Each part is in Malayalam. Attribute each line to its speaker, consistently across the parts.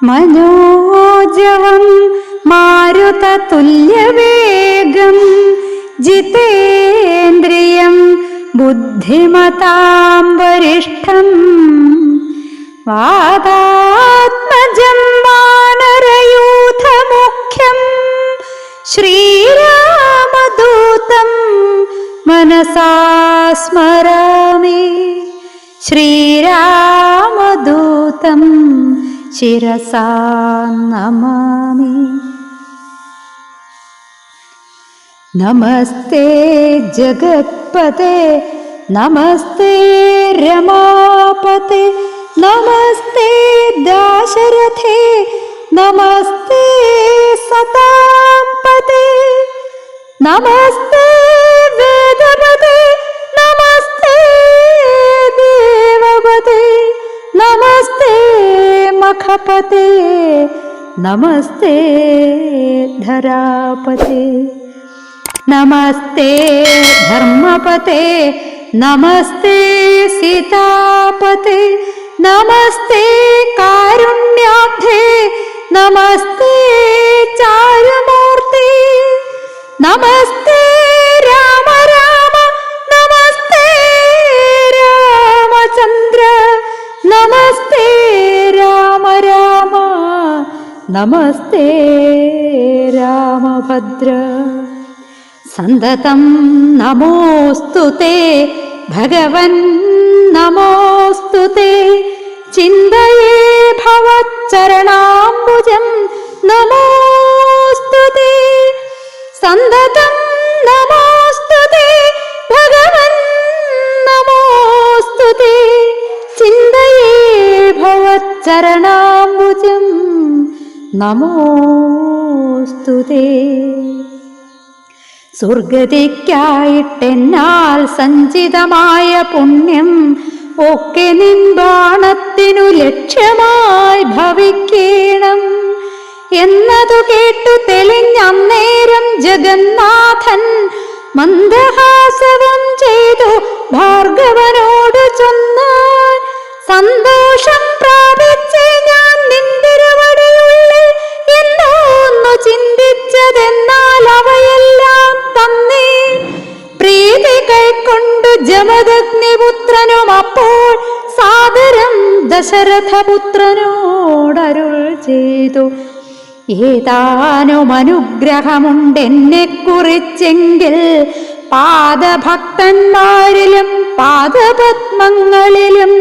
Speaker 1: മനോജവം മാരുതതുല്യവേഗം ജിതേന്ദ്രിയം ബുദ്ധിമതാം വരിഷ്ഠം വാദാത്മജം ശിരസാ നമാമി. നമസ്തേ ജഗത്പതേ നമസ്തേ രമാപതേ നമസ്തേ ദാശരഥേ നമസ്തേ സതാപതേ നമസ്തേ മഖപതേ നമസ്തേ धरापते। നമസ്തേ धर्मपते നമസ്തേ सीतापते നമസ്തേ കാരുണ്യാബ്ധേ നമസ്തേ ചാരുമൂർത്തി നമസ്തേ നമസ്തേ രാമഭദ്ര. സന്തതം നമോസ്തു ഭഗവൻ നമോസ്തു തേ. നമോസ്തു സന്തതം നമോസ്തു ഭഗവൻ നമോസ്തു തേ. നമോസ്തു തേ. സ്വർഗതിക്കായിട്ടെന്നാൽ സഞ്ചിതമായ പുണ്യം ഒക്കെ നിൻബാണത്തിനു ലക്ഷ്യമായി ഭവിക്കണം. എന്നതു കേട്ടു തെളിഞ്ഞന്നേരം ജഗന്നാഥൻ മന്ദഹാസവും ചെയ്തു ഭാർഗവനോട് ചൊന്നാൻ സന്തോഷം പ്രാപിച്ചു ഞാൻ ദശരഥപുത്രനോടരുൾ ചെയ്തു. ഏതാനും അനുഗ്രഹമുണ്ടെന്നെ കുറിച്ചെങ്കിൽ പാദഭക്തന്മാരിലും പാദപത്മങ്ങളിലും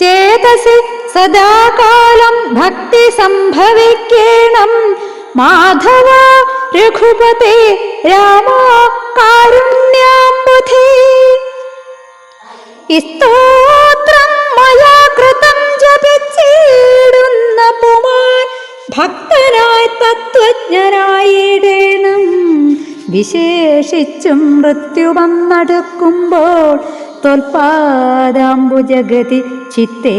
Speaker 1: ചേതസി സദാകാലം ഭക്തി സംഭവിക്കണം. മാധവ രഘുപതി രാമ കാരുണ്യാംബുധി. സ്തോത്രം ഭക്തനായി തത്വജ്ഞനായിടേണം വിശേഷിച്ചും മൃത്യു വന്നടുക്കുമ്പോൾ തൊൽപാദാംബുജഗതി ചിത്തേ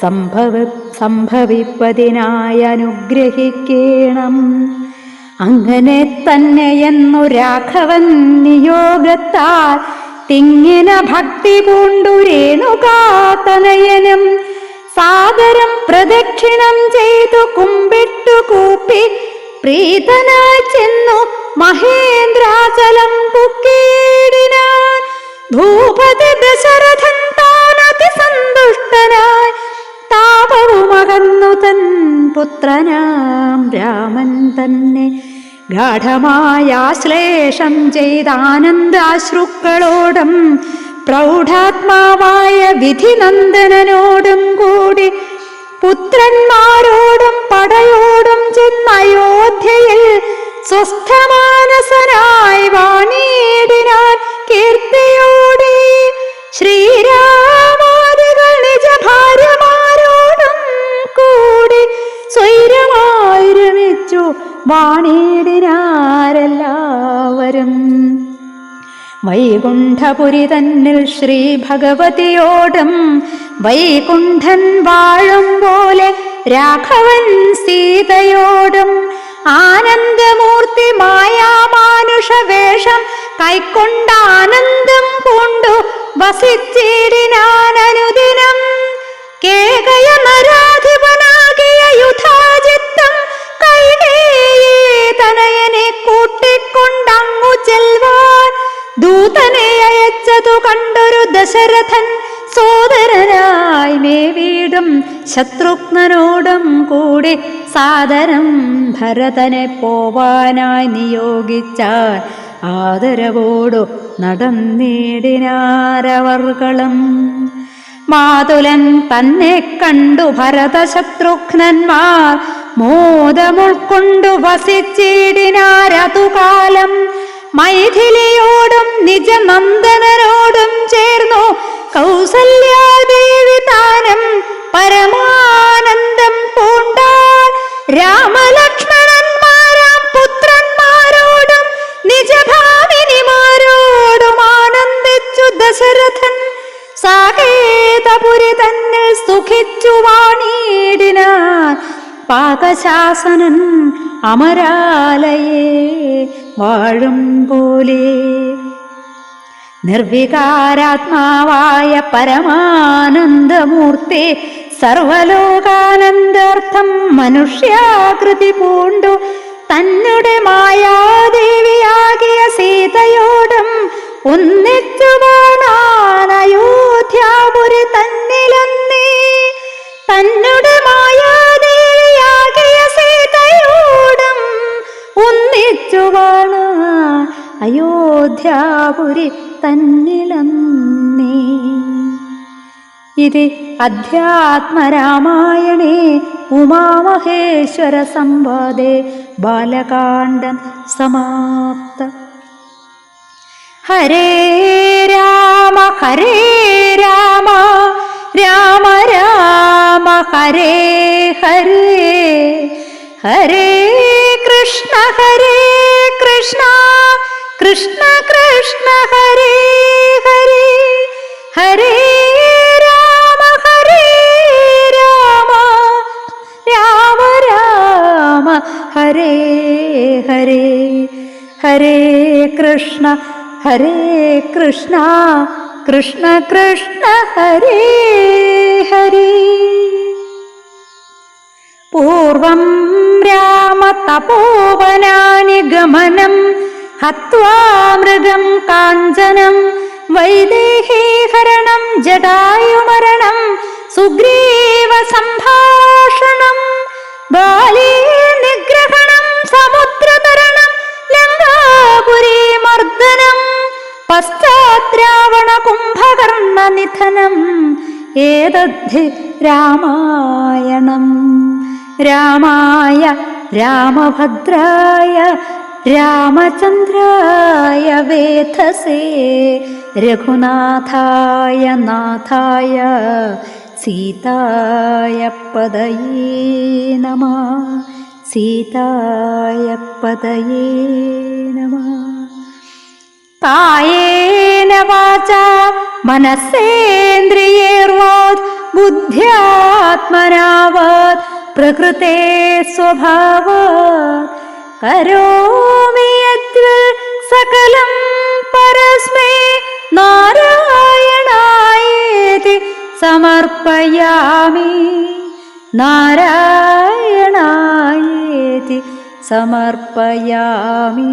Speaker 1: സംഭവ സംഭവിപ്പതിനായി അനുഗ്രഹിക്കണം. അങ്ങനെ തന്നെയെന്നു രാഘവൻ നിയോഗത്താൽ തിങ്ങിന ഭക്തി പൂണ്ടു രേണുകാതനയനം സാദരം പ്രദക്ഷിണം ചെയ്തു കുമ്പിട്ടു കൂപ്പി. പ്രീതനായി ചെന്നു മഹേന്ദ്രാചലം പുക്കേടിനാൻ ഭൂപതി ദശരഥൻ താൻ അതിസന്തുഷ്ടനായി. താപവുമകന്നു തൻ പുത്രനാം രാമൻ തന്നെ. ഗാഠമായ ആശ്ലേഷം ചെയ്ത ആനന്ദാശ്രുക്കളോടും പ്രൗഢാത്മാവായ വിധിനന്ദനോടും കൂടി പുത്രന്മാരോടും പടയോടും ചെന്ന അയോധ്യയിൽ സ്വസ്ഥമാനസനായി വാണിയിടിനാൻ കീർത്തിയോടെ ശ്രീരാമാദികൾ നിജ ഭാര്യമാരോടും കൂടി സ്വൈരമായിരമിച്ചു വാണിയിടിനാരെല്ലാവരും വൈകുണ്ഠപുരി തന്നിൽ ശ്രീ ഭഗവതിയോടും വൈകുണ്ഠൻ വാഴും പോലെ രാഘവൻ സീതയോടും ആനന്ദമൂർത്തി മായാമാനുഷ വേഷം കൈക്കൊണ്ട ആനന്ദം പൂണ്ടു കേകയ നരാധിപനാകിയ യുധാ കണ്ടൊരു ദശരഥൻ സോദരനായി മേവീടും. ശത്രുഘ്നനോടും കൂടെ സാദരം ഭരതനെ പോവാനായി നിയോഗിച്ചാൽ ആദരവോടു നടന്നിടിനാരവർകളും മാതുലൻ തന്നെ കണ്ടു ഭരതശത്രുഘ്നന്മാർ. മോദമുൾക്കൊണ്ടു വസിച്ചിടിനാരതുകാലം. മൈഥിലിയോടും നിജനന്ദനോടും ചേർന്നു കൗസല്യാദേവി താനം പരമാനന്ദം പൂണ്ടാൾ രാമലക്ഷ്മണന്മാരാം പുത്രന്മാരോടും നിജഭാവിനിമാരോടും ആനന്ദിച്ചു ദശരഥൻ സാകേതപുരി തന്നെ സുഖിച്ചു വാണിയിടിനാൻ പാകശാസനൻ അമരാലയെ. വാഴും പോലെ നിർവികാരാത്മാവായ പരമാനന്ദമൂർത്തി സർവലോകാനന്ദാർത്ഥം മനുഷ്യാകൃതി പൂണ്ടു. തന്നുടെ മായാദേവിയാകിയ സീതയോടും ഒന്നിച്ചു കാണാൻ അയോധ്യാപുരി തന്നിലന്നേ ഇത് അധ്യാത്മരാമായണേ ഉമാമഹേശ്വര സംവാദേ ബാലകാണ്ഡം സമാപ്ത. ഹരേ രാമ ഹരേ രാമ രാമ രാമ ഹരേ ഹരേ. ഹരേ കൃഷ്ണ ഹരേ കൃഷ്ണ കൃഷ്ണ കൃഷ്ണ ഹരേ ഹരേ. ഹരേ രാമ ഹരേ രാമ. രാമ രാമ ഹരേ ഹരേ. ഹരേ കൃഷ്ണ ഹരേ കൃഷ്ണ. കൃഷ്ണ കൃഷ്ണ ഹരേ ഹരേ. പൂർവം രാമ തപോവനാനി ഗമനം മൃഗം കാഞ്ചനം വൈദേഹീഹരണം ജടായുമരണം സുഗ്രീവ സംഭാഷണം ബാലേ നിഗ്രഹണം സമുദ്രതരണം ലങ്കാപുരി മർദ്ദനം പശ്ചാദ്രാവണ കുംഭകർണ നിധനം ഏതദ്ധി രാമായണം. രാമായ രാമഭദ്രായ रामचन्द्राय वेथसे रघुनाथाय नाथाय सीताय पदये नमः सीताय पदये नमः। कायेन वाचा मनसेन्द्रियेर्व बुद्ध्यात्मनावत् प्रकृते स्वभावात्। സകലം പരസ്മേ നാരായണായേതി സമർപ്പയാമി. നാരായണായേതി സമർപ്പയാമി.